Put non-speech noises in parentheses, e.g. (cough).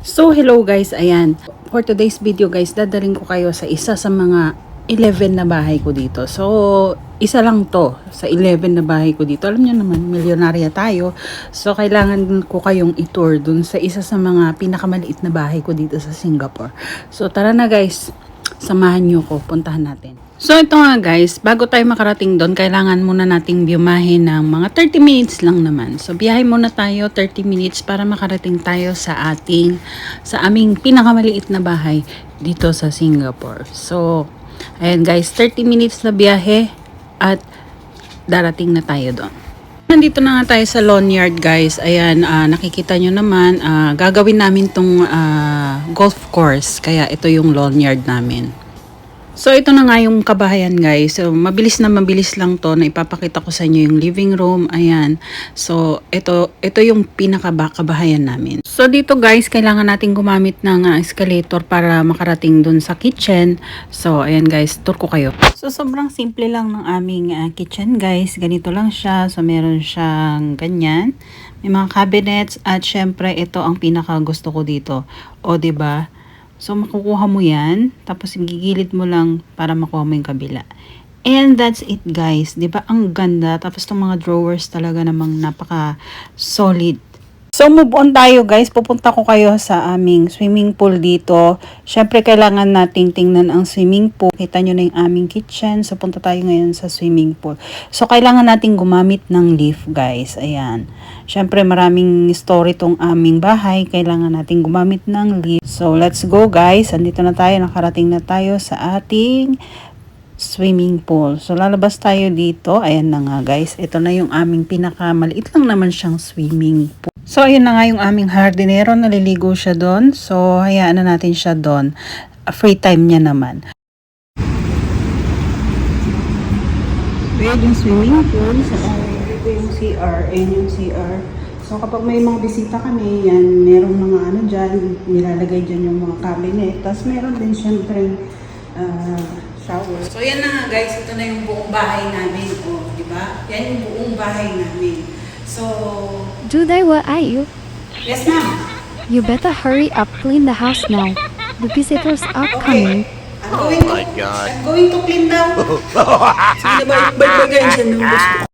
So, hello guys, ayan. For today's video guys, dadaling ko kayo sa isa sa mga 11 na bahay ko dito. So, isa lang to sa 11 na bahay ko dito. Alam niyo naman, milyonarya tayo. So, kailangan ko kayong i-tour dun sa isa sa mga pinakamaliit na bahay ko dito sa Singapore. So, tara na guys, samahan niyo ko, puntahan natin. So, ito nga guys, bago tayo makarating doon, kailangan muna nating biyahe ng mga 30 minutes lang naman. So, biyahe muna tayo 30 minutes para makarating tayo sa ating, sa aming pinakamaliit na bahay dito sa Singapore. So, ayan guys, 30 minutes na biyahe at darating na tayo doon. Nandito na nga tayo sa lawn yard guys. Ayan, ah, nakikita nyo naman, ah, gagawin namin tong ah, golf course. Kaya ito yung lawn yard namin. So ito na nga yung kabahayan guys. So mabilis na mabilis lang to na ipapakita ko sa inyo yung living room. Ayan. So ito ito yung pinakakabahayan namin. So dito guys, kailangan natin gumamit ng ah, escalator para makarating dun sa kitchen. So ayan guys, tour ko kayo. So sobrang simple lang ng aming ah, kitchen guys. Ganito lang siya. So meron siyang ganyan. May mga cabinets at syempre ito ang pinaka gusto ko dito. O ba? So, makukuha mo yan. Tapos, gigilid mo lang para makuha mo yung kabila. And that's it, guys. ba Ang ganda. Tapos, itong mga drawers talaga namang napaka-solid. So, move on tayo, guys. Pupunta ko kayo sa aming swimming pool dito. Syempre, kailangan nating tingnan ang swimming pool. Kita nyo na yung aming kitchen. So, punta tayo ngayon sa swimming pool. So, kailangan nating gumamit ng lift, guys. Ayan. Syempre, maraming story tong aming bahay. Kailangan nating gumamit ng lift. So, let's go, guys. Andito na tayo. Nakarating na tayo sa ating swimming pool. So, lalabas tayo dito. Ayan na nga, guys. Ito na yung aming pinakamaliit lang naman siyang swimming pool. So, ayun na nga yung aming hardinero. Naliligo siya doon. So, hayaan na natin siya doon. Free time niya naman. Ayan yung swimming pool. Sa ito yung CR. Ayan yung CR. So, kapag may mga bisita kami, yan, merong mga ano dyan, nilalagay dyan yung mga cabinet. Tapos, meron din syempre uh, shower. So, yan na nga guys. Ito na yung buong bahay namin. O, di ba? Yan yung buong bahay namin. So, Juday, where are you? yes ma'am. You better hurry up, clean the house now. The visitors are coming. I'm going to, I'm going to clean daw. (laughs) Sige, dyan ng (laughs) gusto.